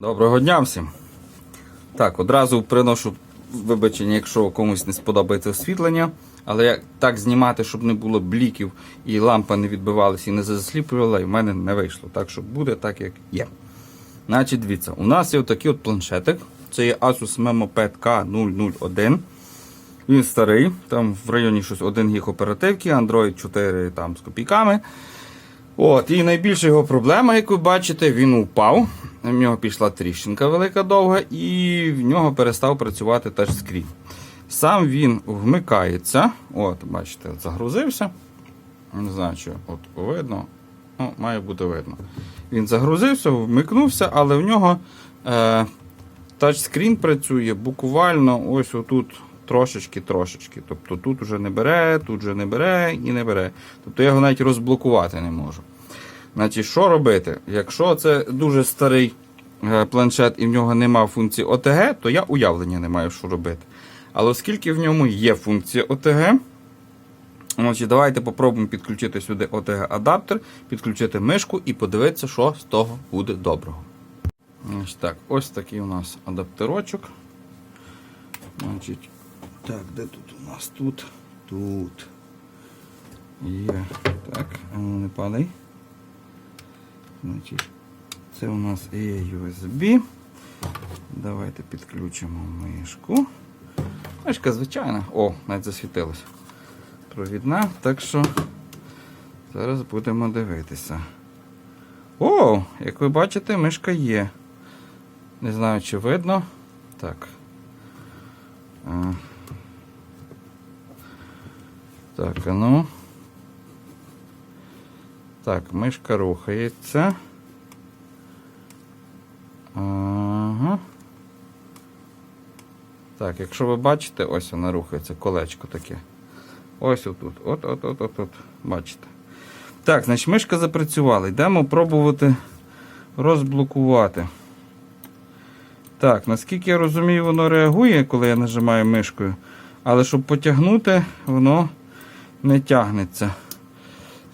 Доброго дня всім. Так, одразу приношу вибачення, якщо комусь не сподобається освітлення. Але як так знімати, щоб не було бліків і лампа не відбивалася і не засліплювала, і в мене не вийшло. Так що буде так, як є. Значить, дивіться, у нас є отакий от планшетик. Це є Asus MemoPad K001. Він старий, там в районі щось 1 гіг оперативки, Android 4 там з копійками. От, і найбільша його проблема, як ви бачите, він упав. В нього пішла тріщинка велика довга, і в нього перестав працювати тачскрін. Сам він вмикається. От, бачите, загрузився. Не знаю, що от видно. Ну, має бути видно. Він загрузився, вмикнувся, але в нього е, тачскрін працює буквально ось отут трошечки-трошечки. Тобто тут вже не бере, тут вже не бере і не бере. Тобто я його навіть розблокувати не можу. Значить, що робити? Якщо це дуже старий е, планшет і в нього нема функції OTG, то я уявлення не маю, що робити. Але оскільки в ньому є функція OTG, значить, давайте попробуємо підключити сюди OTG-адаптер, підключити мишку і подивитися, що з того буде доброго. Значить, так, ось такий у нас адаптерочок. Значить, так, де тут у нас? Тут. Тут. Є. Так, ну не падай. Значить, це у нас є USB. Давайте підключимо мишку. Мишка звичайна. О, навіть засвітилась. Провідна, так що зараз будемо дивитися. О, як ви бачите, мишка є. Не знаю, чи видно. Так. Так, а ну. Так, мишка рухається. Ага. Так, якщо ви бачите, ось вона рухається, колечко таке. Ось отут. От, от, от, от, от. Бачите. Так, значить, мишка запрацювала. Йдемо пробувати розблокувати. Так, наскільки я розумію, воно реагує, коли я нажимаю мишкою. Але щоб потягнути, воно не тягнеться.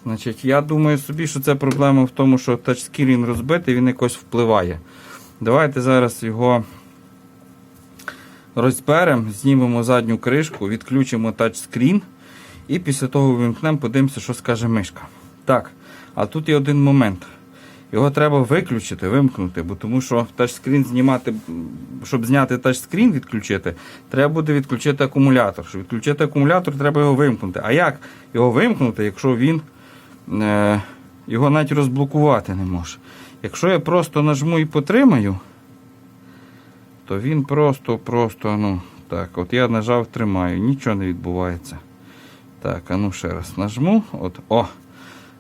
Значить, Я думаю собі, що це проблема в тому, що тачскрін розбитий, він якось впливає. Давайте зараз його розберемо, знімемо задню кришку, відключимо тачскрін і після того вимкнемо, подивимося, що скаже мишка. Так, а тут є один момент. Його треба виключити, вимкнути, бо тому що тачскрін знімати, щоб зняти тачскрін, відключити, треба буде відключити акумулятор. Щоб відключити акумулятор, треба його вимкнути. А як його вимкнути, якщо він його навіть розблокувати не може? Якщо я просто нажму і потримаю, то він просто-просто, ну, так, от я нажав, тримаю, нічого не відбувається. Так, а ну ще раз нажму. От, О,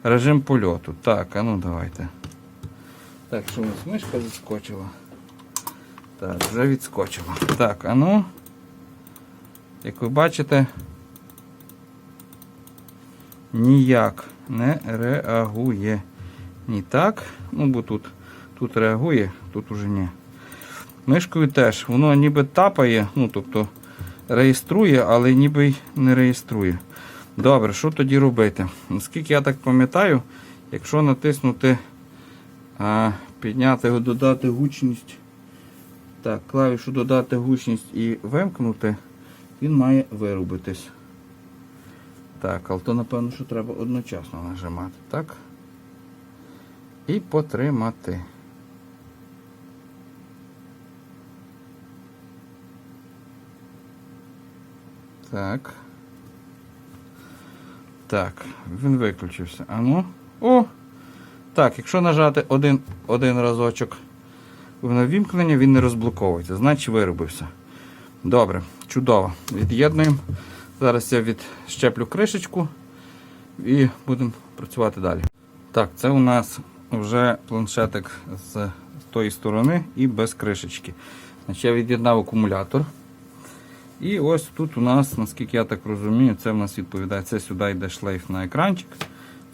режим польоту. Так, а ну давайте. Так, що у нас мишка заскочила? Так, вже відскочила. Так, а ну, як ви бачите, ніяк не реагує. Ні так. Ну, бо тут, тут реагує, тут уже ні. Мишкою теж, воно ніби тапає, ну, тобто реєструє, але ніби й не реєструє. Добре, що тоді робити? Наскільки я так пам'ятаю, якщо натиснути а, підняти його, додати гучність. Так, клавішу додати гучність і вимкнути, він має вирубитись. Так, але то напевно, що треба одночасно нажимати, так? І потримати. Так. Так, він виключився. А ну. О! Так, якщо нажати один один разочок на вімкнення, він не розблоковується, значить виробився. Добре, чудово. Від'єднуємо. Зараз я відщеплю кришечку і будемо працювати далі. Так, це у нас вже планшетик з тої сторони і без кришечки. Значить, Я від'єднав акумулятор. І ось тут у нас, наскільки я так розумію, це в нас відповідає, це сюди йде шлейф на екранчик.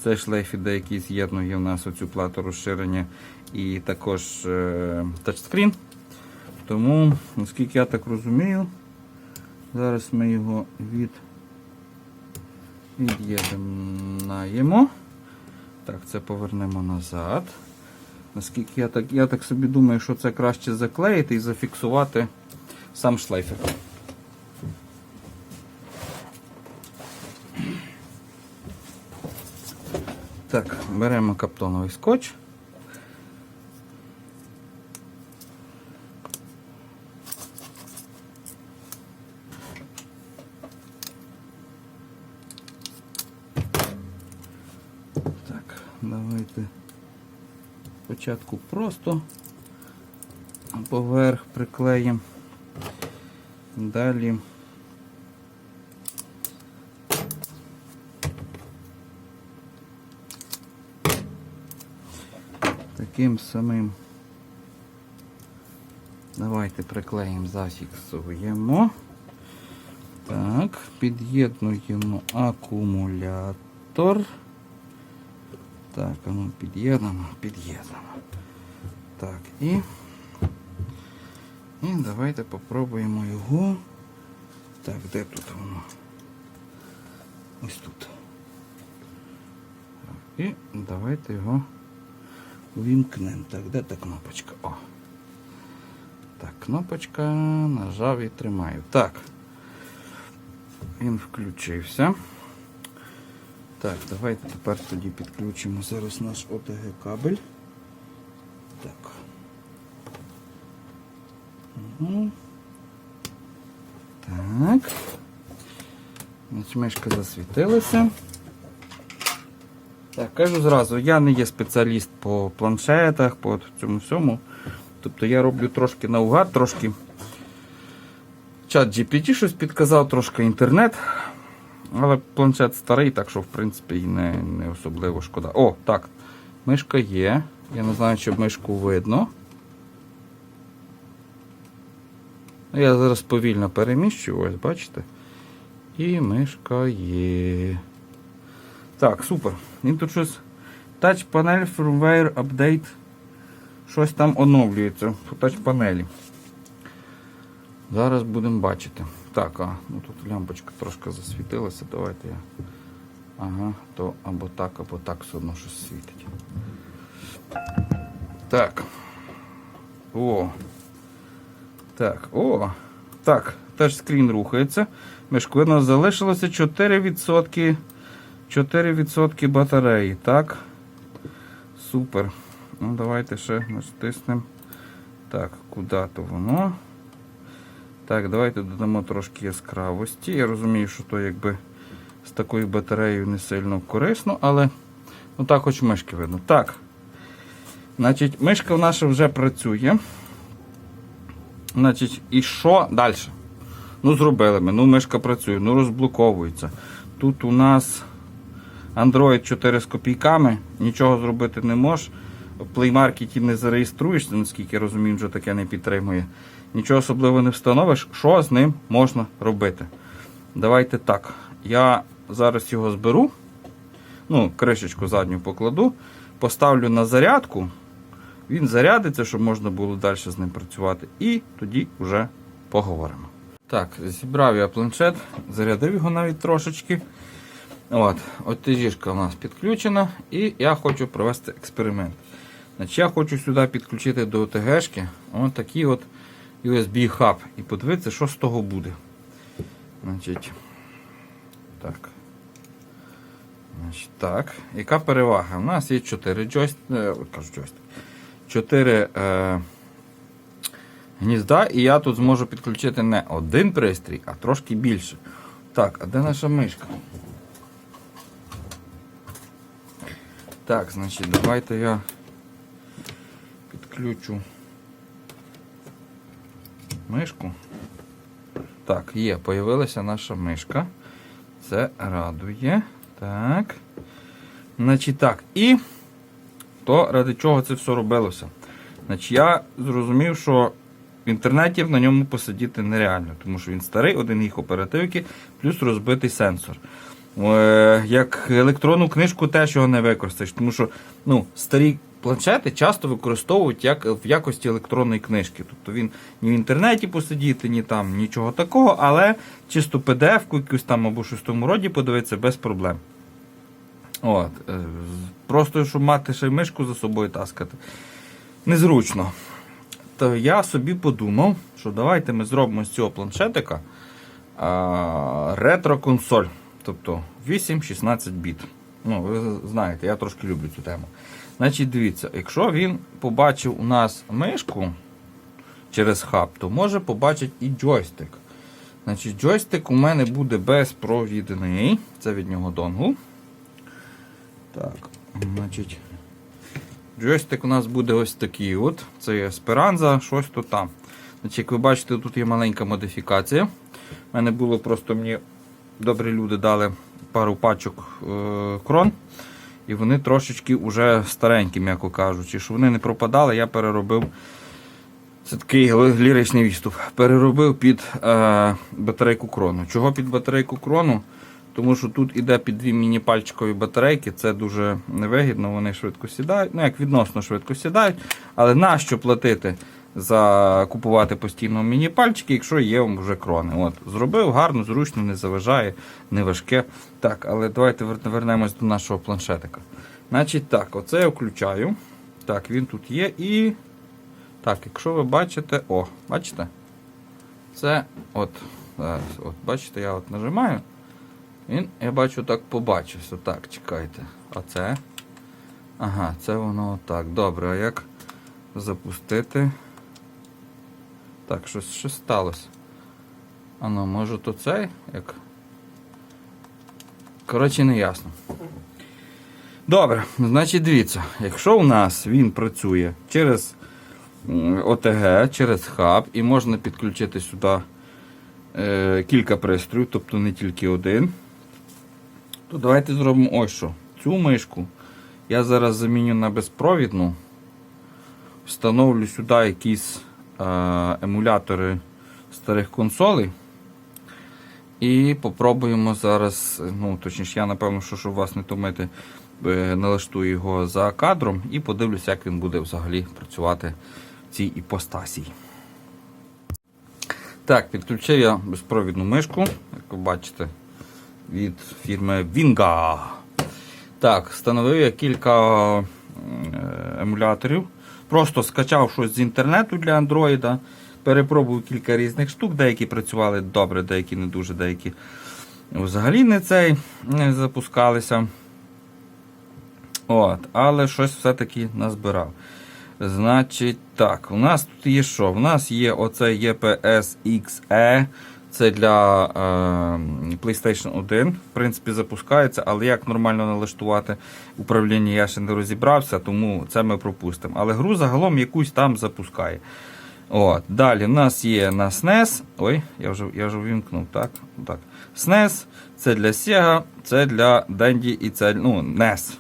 Цей шлейф іде, який з'єднує в нас оцю плату розширення і також е, тачскрін. Тому, наскільки я так розумію, зараз ми його від, від'єднаємо. Так, це повернемо назад. Наскільки я так, я так собі думаю, що це краще заклеїти і зафіксувати сам шлейфер. Так, беремо каптоновий скотч. Так, давайте спочатку просто поверх приклеїмо. Далі. Таким самим. Давайте приклеїмо, зафіксуємо. Так, під'єднуємо акумулятор. Так, а ну під'єднуємо, під'єднуємо. Так, і. І давайте попробуємо його. Так, де тут воно? Ось тут. Так, і давайте його увімкнемо. Так, де та кнопочка? О. Так, кнопочка, нажав і тримаю. Так. Він включився. Так, давайте тепер тоді підключимо зараз наш OTG кабель. Так. Угу. Так. Значить, засвітилася. Так, кажу зразу, я не є спеціаліст по планшетах, по цьому всьому. Тобто я роблю трошки наугад, трошки чат GPT щось підказав, трошки інтернет. Але планшет старий, так що в принципі і не, не особливо шкода. О, так. Мишка є. Я не знаю, чи мишку видно. Я зараз повільно переміщую, ось бачите. І мишка є. Так, супер. Він тут щось. Touch Panel Firmware Update. Щось там оновлюється по тач-панелі. Зараз будемо бачити. Так, а, ну тут лямпочка трошки засвітилася. Давайте я. Ага, то або так, або так все одно щось світить. Так. О. Так, о. Так, теж скрін рухається. Мешку нас залишилося 4%. 4% батареї. Так. Супер. Ну, давайте ще натиснемо. Так, куди то воно? Так, давайте додамо трошки яскравості. Я розумію, що то якби з такою батареєю не сильно корисно, але ну так хоч мишки видно. Так. Значить, мишка наша вже працює. Значить, і що далі? Ну, зробили ми. Ну, мишка працює, ну розблоковується. Тут у нас Android 4 з копійками, нічого зробити не можеш. В Play Market не зареєструєшся, наскільки я розумію, вже таке не підтримує. Нічого особливого не встановиш, що з ним можна робити. Давайте так. Я зараз його зберу, ну, кришечку задню покладу, поставлю на зарядку. Він зарядиться, щоб можна було далі з ним працювати. І тоді вже поговоримо. Так, зібрав я планшет, зарядив його навіть трошечки. От, от тежішка у нас підключена, і я хочу провести експеримент. Значить, Я хочу сюди підключити до ОТГшки от такий от USB-хаб і подивитися, що з того буде. Значить, так. Значить, так. Яка перевага? У нас є 4 джойстики, е, кажу джойстик, 4 е, гнізда, і я тут зможу підключити не один пристрій, а трошки більше. Так, а де наша мишка? Так, значить, давайте я підключу мишку. Так, є, появилася наша мишка. Це радує. Так. Значить так. І то ради чого це все робилося? Значить, я зрозумів, що в інтернеті на ньому посидіти нереально, тому що він старий, один їх оперативки, плюс розбитий сенсор. Е, Як електронну книжку теж його не використаєш, тому що ну, старі планшети часто використовують як в якості електронної книжки. Тобто він ні в інтернеті посидіти, ні там нічого такого, але чисто PDF-ку якусь там або щось в тому роді подивитися без проблем. От, е, Просто щоб мати ще й мишку за собою таскати. незручно. То я собі подумав, що давайте ми зробимо з цього планшетика ретро-консоль. Тобто 8-16 біт. Ну, ви знаєте, я трошки люблю цю тему. Значить, дивіться, якщо він побачив у нас мишку через хаб, то може побачити і джойстик. Значить, джойстик у мене буде безпровідний. Це від нього донгл. Так, значить. Джойстик у нас буде ось такий. от. Це є Esperanza, щось то там. Значить, Як ви бачите, тут є маленька модифікація. У мене було просто мені добрі люди дали пару пачок е, крон. І вони трошечки вже старенькі, м'яко кажучи. Щоб вони не пропадали, я переробив. Це такий ліричний відступ. Переробив під е, батарейку крону. Чого під батарейку крону? Тому що тут іде під дві міні-пальчикові батарейки, це дуже невигідно, вони швидко сідають. Ну, як відносно швидко сідають. Але нащо платити за купувати постійно міні-пальчики, якщо є вже крони? От, Зробив гарно, зручно, не заважає, не важке. Так, але давайте вер- вернемось до нашого планшетика. Значить так, оце я включаю. Так, він тут є і. Так, якщо ви бачите, о, бачите? Це от, зараз, от, бачите, я от нажимаю. Він, я бачу, так побачився. Так, чекайте. А це? Ага, це воно так. Добре, а як запустити? Так, щось, щось сталося. А може то цей? Як? Коротше, не ясно. Добре, значить дивіться, якщо у нас він працює через ОТГ, через хаб, і можна підключити сюди е, кілька пристроїв, тобто не тільки один, то давайте зробимо ось що. Цю мишку я зараз заміню на безпровідну, встановлю сюди якісь е, емулятори старих консолей. І попробуємо зараз, ну точніше, я напевно, що щоб вас не томити, е, налаштую його за кадром і подивлюся, як він буде взагалі працювати в цій іпостасі. Так, підключив я безпровідну мишку, як ви бачите, від фірми Vinga. Так, встановив я кілька е, емуляторів. Просто скачав щось з інтернету для Android. Перепробував кілька різних штук, деякі працювали добре, деякі не дуже, деякі взагалі не цей не запускалися. От, але щось все-таки назбирав. Значить, так, у нас тут є що? У нас є оце EPS XE. Це для е, PlayStation 1. В принципі, запускається, але як нормально налаштувати управління, я ще не розібрався, тому це ми пропустимо. Але гру загалом якусь там запускає. От. Далі в нас є на SNES. Ой, я вже я вже вімкнув. так, так. SNES це для Sega, це для Dendy і це ну, NES.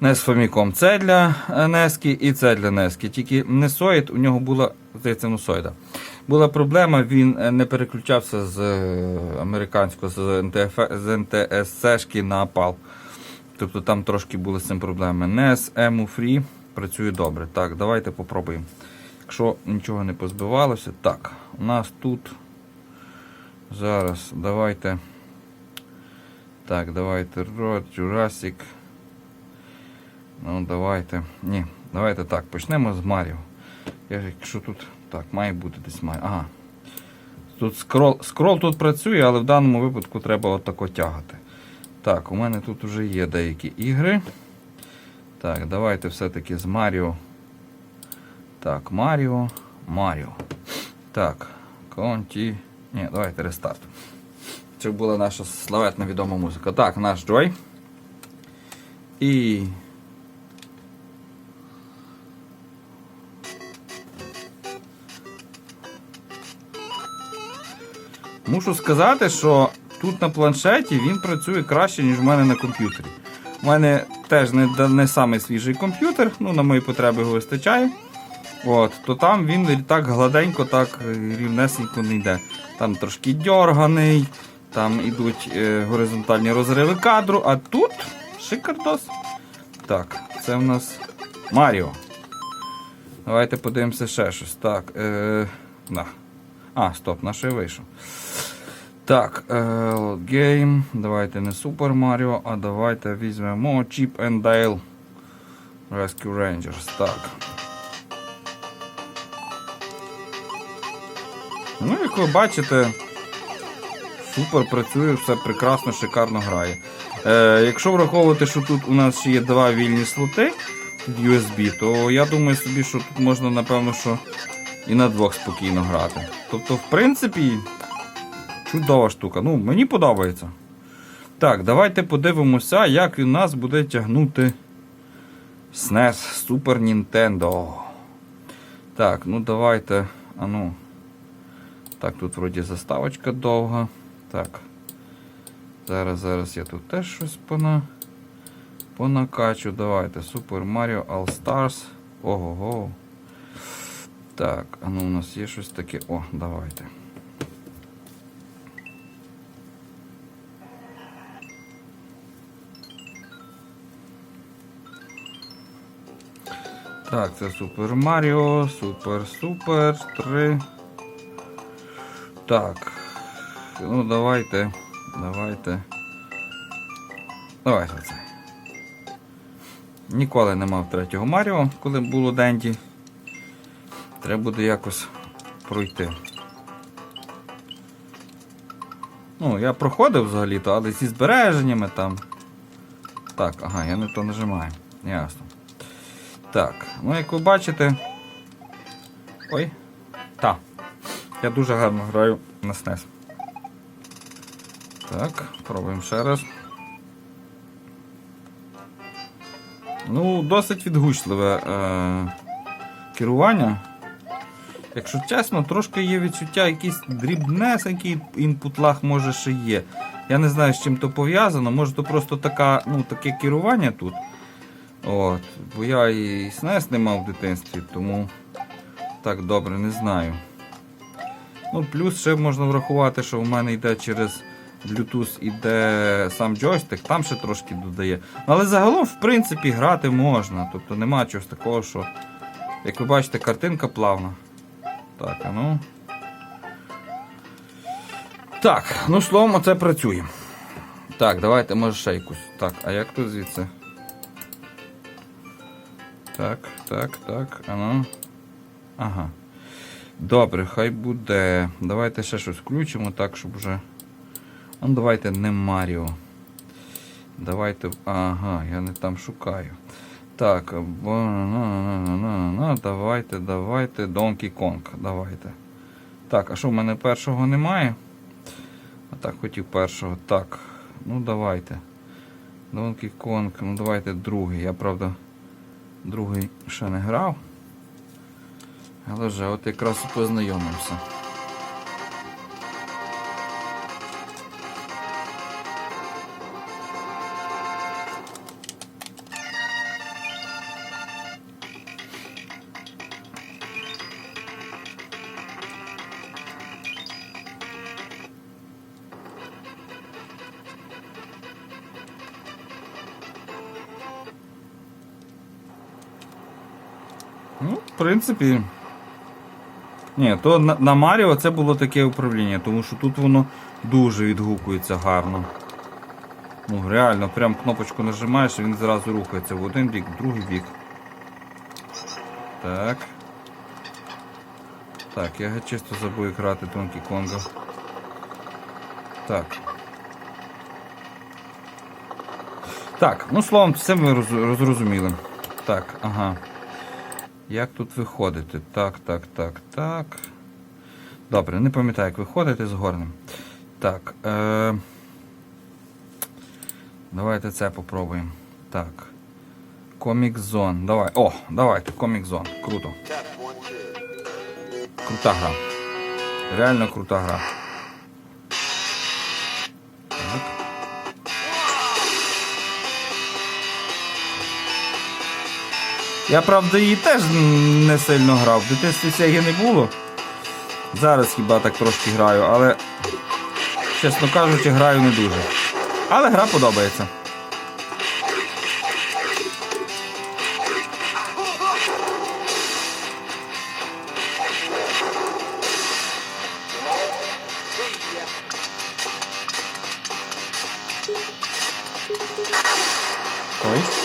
NES Famicom це для NES і це для NES. Тільки Nesoid, у нього була, здається, Nesoid. Була проблема, він е, не переключався з е, американського, з, НТФ, з NTSC на PAL. Тобто там трошки були з цим проблеми. NES, EMU Free працює добре. Так, давайте попробуємо. Якщо нічого не позбивалося, так, у нас тут зараз давайте. Так, давайте Rod, Jurassic. Ну, давайте. Ні, давайте так, почнемо з Маріо. Якщо тут. Так, має бути десь Маріо. Ага. Тут скрол, скрол тут працює, але в даному випадку треба отако тягати. Так, у мене тут вже є деякі ігри. Так, давайте все-таки з Маріо. Так, Маріо. Маріо. Так, конті. Ні, давайте рестарт. Це була наша славетна відома музика. Так, наш Джой. І. Мушу сказати, що тут на планшеті він працює краще, ніж в мене на комп'ютері. У мене теж не, не самий свіжий комп'ютер, ну на мої потреби його вистачає. От, то там він так гладенько, так е, рівнесенько не йде. Там трошки дьорганий, там ідуть е, горизонтальні розриви кадру, а тут шикардос. Так, це в нас Маріо. Давайте подивимося ще щось. Так. Е, да. А, стоп, наш я вийшов. Так, е, Game. Давайте не Super Mario, а давайте візьмемо Chip and Dale. Rescue Rangers, так. Ну, як ви бачите, супер працює, все прекрасно, шикарно грає. Е, якщо враховувати, що тут у нас ще є два вільні слоти під USB, то я думаю собі, що тут можна, напевно, що і на двох спокійно грати. Тобто, в принципі, чудова штука. Ну, мені подобається. Так, давайте подивимося, як у нас буде тягнути SNES Super Nintendo. Так, ну давайте. А ну. Так, тут вроді заставочка довга. Так. Зараз, зараз я тут теж щось пона... понакачу. Давайте. Super Mario All Stars. Ого-го. Так, а ну у нас є щось таке. О, давайте. Так, це Супер Маріо, Супер Супер 3. Так. Ну давайте. Давайте. Давайте це. Ніколи не мав третього Маріо, коли було Денді. Треба буде якось пройти. Ну, я проходив взагалі-то, але зі збереженнями там. Так, ага, я не то нажимаю. Ясно. Так, ну як ви бачите. Ой. Та. Я дуже гарно граю на SNES. Так, пробуємо ще раз. Ну, досить відгучливе е- керування. Якщо чесно, трошки є відчуття, якийсь дрібнесенький інпут лаг може ще є. Я не знаю, з чим то пов'язано, може то просто така, ну, таке керування тут. От, Бо я і SNES не мав в дитинстві, тому так добре не знаю. Ну, Плюс ще можна врахувати, що в мене йде через Bluetooth іде сам джойстик, там ще трошки додає. Але загалом, в принципі, грати можна. Тобто нема чогось такого, що. Як ви бачите, картинка плавна. Так, а ну. Так, ну словом, оце працює. Так, давайте, може ще якусь. Так, а як тут звідси? Так, так, так, а ну. Ага. Добре, хай буде. Давайте ще щось включимо, так, щоб вже. Ну, давайте не Маріо. Давайте. Ага, я не там шукаю. Так, на-на-на-на-на, давайте, давайте. Donkey Kong. Давайте. Так, а що в мене першого немає? А так хотів першого. Так, ну давайте. Donkey Kong, ну давайте другий. Я правда другий ще не грав. Але вже от якраз і. Принципі. Ні, то на, на Маріо це було таке управління, тому що тут воно дуже відгукується гарно. Ну, реально, прям кнопочку нажимаєш і він зразу рухається в один бік, в другий бік. Так. Так, я чисто забув грати Donkey Конга. Так. Так, ну словом, все ми роз- розрозуміли. Так, ага. Як тут виходити? Так, так, так, так. Добре, не пам'ятаю, як виходити з горним. Так. Е... Давайте це попробуємо. Так. Comic Zone. Давай. О, давайте, Comic Zone. Круто. Крута гра. Реально крута гра. Я, правда, її теж не сильно грав. В дитинстві Сегі не було. Зараз хіба так трошки граю, але, чесно кажучи, граю не дуже. Але гра подобається. Ой.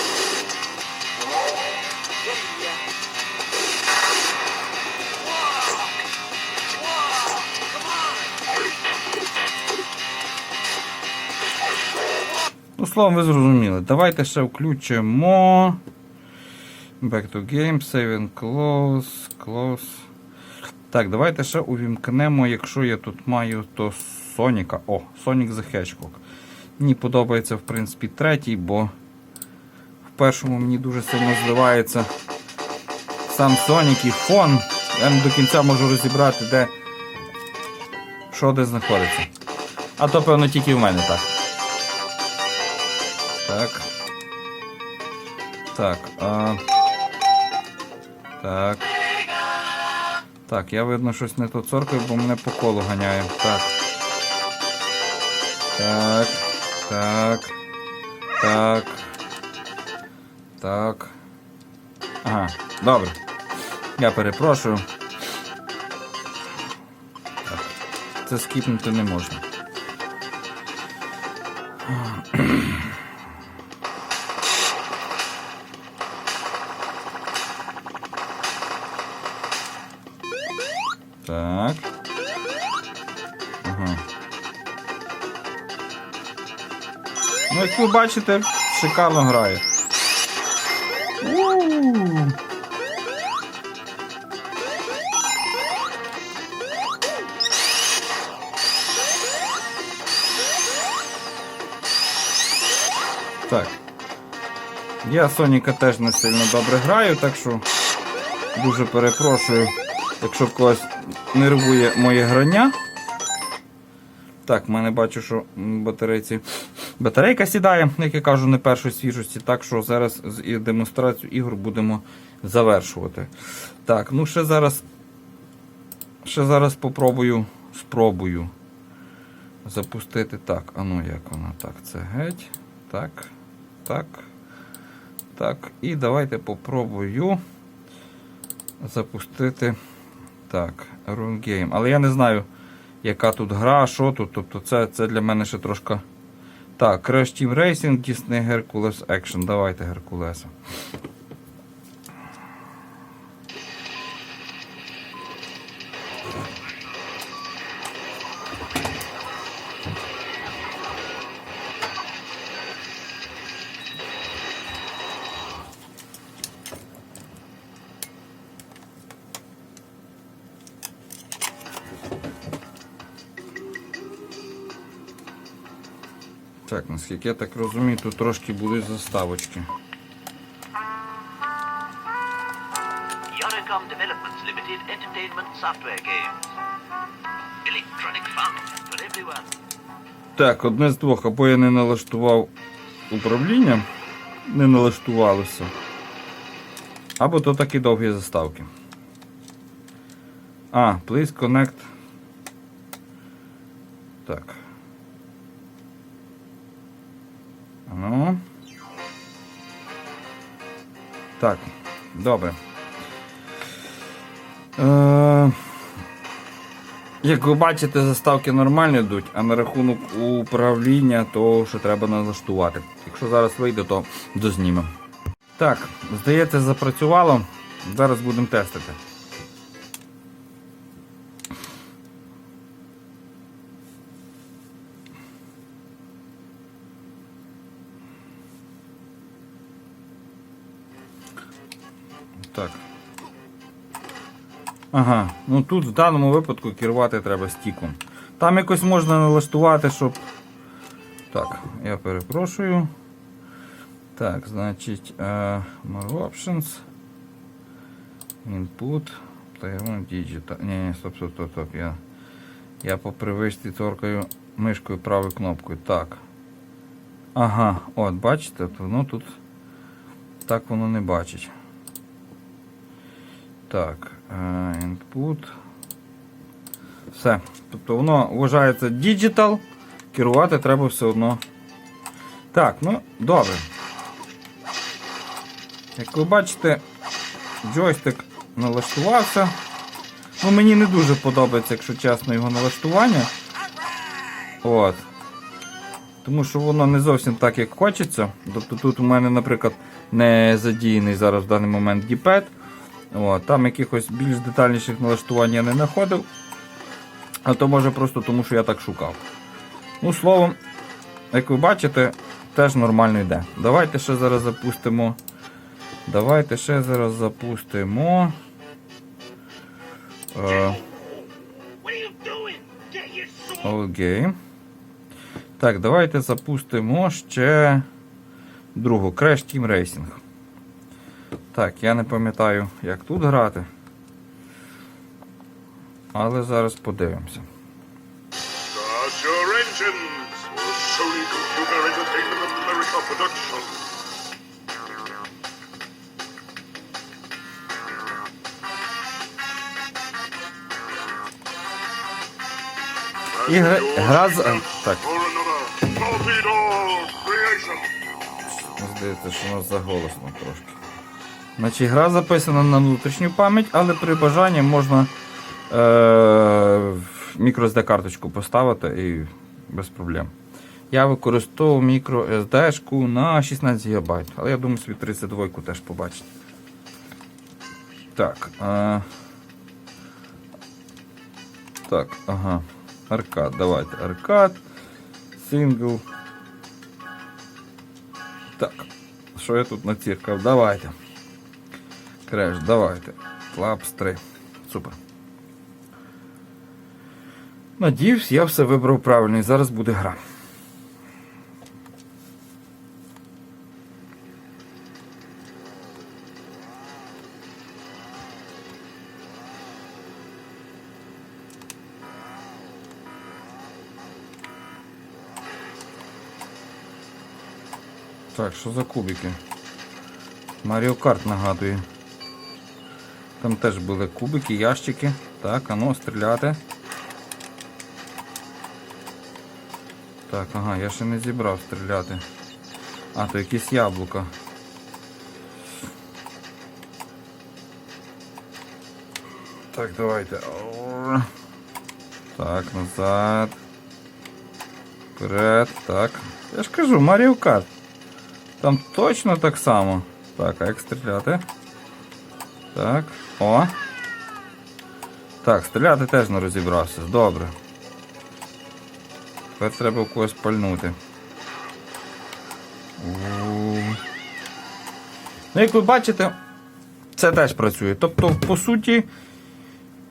Словом, ви зрозуміли. Давайте ще включимо. Back to game, save close, close. Так, давайте ще увімкнемо, якщо я тут маю, то Соніка. О, Sonic the Hedgehog. Мені подобається, в принципі, третій, бо в першому мені дуже сильно зливається сам Сонік і фон. Я не до кінця можу розібрати, де що де знаходиться. А то, певно, тільки в мене так. Так. Так. А... Так. Так, я видно щось не то цоркаю, бо мене по колу ганяє. Так. Так. Так. Так. Так. Ага, добре. Я перепрошую. Так. Це скіпнути не можна. Ну, як ви бачите, шикарно грає. Так. Я Соніка теж не сильно добре граю, так що дуже перепрошую, якщо в когось нервує моє грання. Так, в мене бачу, що батарейці. Батарейка сідає, як я кажу, не першої свіжості, так що зараз демонстрацію ігор будемо завершувати. Так, ну ще зараз. Ще зараз попробую, спробую запустити так. А ну як вона? Так, це геть. Так. Так. Так. І давайте попробую запустити. Так, Rune Game. Але я не знаю, яка тут гра, що тут. Тобто це, це для мене ще трошки. Так, Crash Team Racing, Disney Hercules Action. Давайте Геркулеса. Так, наскільки я так розумію, тут трошки будуть заставочки. Yoricom Developments Limited Entertainment Software Games. Electronic fun for everyone. Так, одне з двох, або я не налаштував управління, не налаштувалося. Або то такі довгі заставки. А, please connect. Так, добре. Е, як ви бачите, заставки нормально йдуть, а на рахунок управління, то що треба налаштувати. Якщо зараз вийде, то дознімемо. Так, здається, запрацювало. Зараз будемо тестити. Ага, ну тут в даному випадку керувати треба стіком. Там якось можна налаштувати, щоб. Так, я перепрошую. Так, значить, uh, More Options. Input. Playroom Digital. Ні, ні, стоп, стоп, стоп, стоп. Я, я по привичці торкаю мишкою правою кнопкою. Так. Ага, от, бачите, воно тут так воно не бачить. Так, input. Все. Тобто воно вважається digital, керувати треба все одно. Так, ну, добре. Як ви бачите, джойстик налаштувався. Ну, мені не дуже подобається, якщо чесно, його налаштування. От. Тому що воно не зовсім так, як хочеться. Тобто тут у мене, наприклад, не задіяний зараз в даний момент діпед. От, там якихось більш детальніших налаштувань я не знаходив. А то може просто тому, що я так шукав. Ну, словом, як ви бачите, теж нормально йде. Давайте ще зараз запустимо. Давайте ще зараз запустимо. Е! Окей. Так, давайте запустимо ще другу Crash Team Racing. Так, я не пам'ятаю, як тут грати. Але зараз подивимося. І гра, гра з. Так, здається, що у нас заголосно трошки. Значить, гра записана на внутрішню пам'ять, але при бажанні можна е, мікро карточку поставити і без проблем. Я використовував мікро SD на 16 ГБ, але я думаю, собі 32 теж побачите. Так. Е, так, ага. Аркад, давайте. Аркад. Сингл. Так. Що я тут націркав? Давайте. Креш, давайте. Лапс 3. Супер. Надіюсь, я все вибрав правильно і зараз буде гра. Так, що за кубики? Маріо Карт нагадує. Там теж були кубики, ящики. Так, а ну стріляти. Так, ага, я ще не зібрав стріляти. А, то якісь яблука. Так, давайте. Так, назад. Вперед. Так. Я ж кажу, Маріо Карт. Там точно так само. Так, а як стріляти? Так. О. Так, стріляти теж не розібрався. Добре. Тепер треба в когось пальнути. Ну, як ви бачите, це теж працює. Тобто, по суті,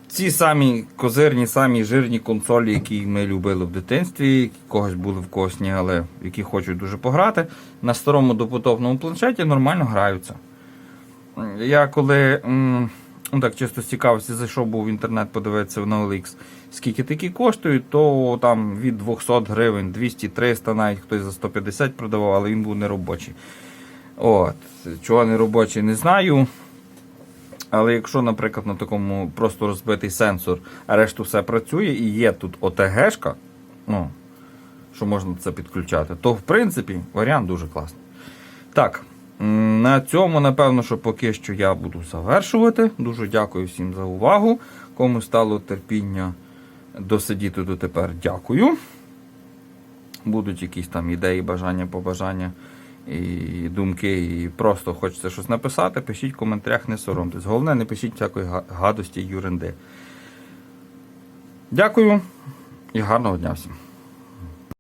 ці самі козирні, самі жирні консолі, які ми любили в дитинстві, когось були в когось але які хочуть дуже пограти, на старому допотопному планшеті нормально граються. Я коли ну так чисто з цікавості зайшов був в інтернет, подивитися на OLX, скільки такі коштують, то там від 200 гривень, 200-300, навіть хтось за 150 продавав, але він був неробочий. От, чого неробочий, не знаю. Але якщо, наприклад, на такому просто розбитий сенсор, а решту все працює і є тут ОТГшка, ну, що можна це підключати, то в принципі варіант дуже класний. Так, на цьому, напевно, що поки що я буду завершувати. Дуже дякую всім за увагу. Кому стало терпіння досидіти дотепер, дякую. Будуть якісь там ідеї, бажання, побажання і думки, і просто хочеться щось написати, пишіть в коментарях, не соромтесь. Головне, не пишіть всякої гадості юренди. Дякую і гарного дня всім.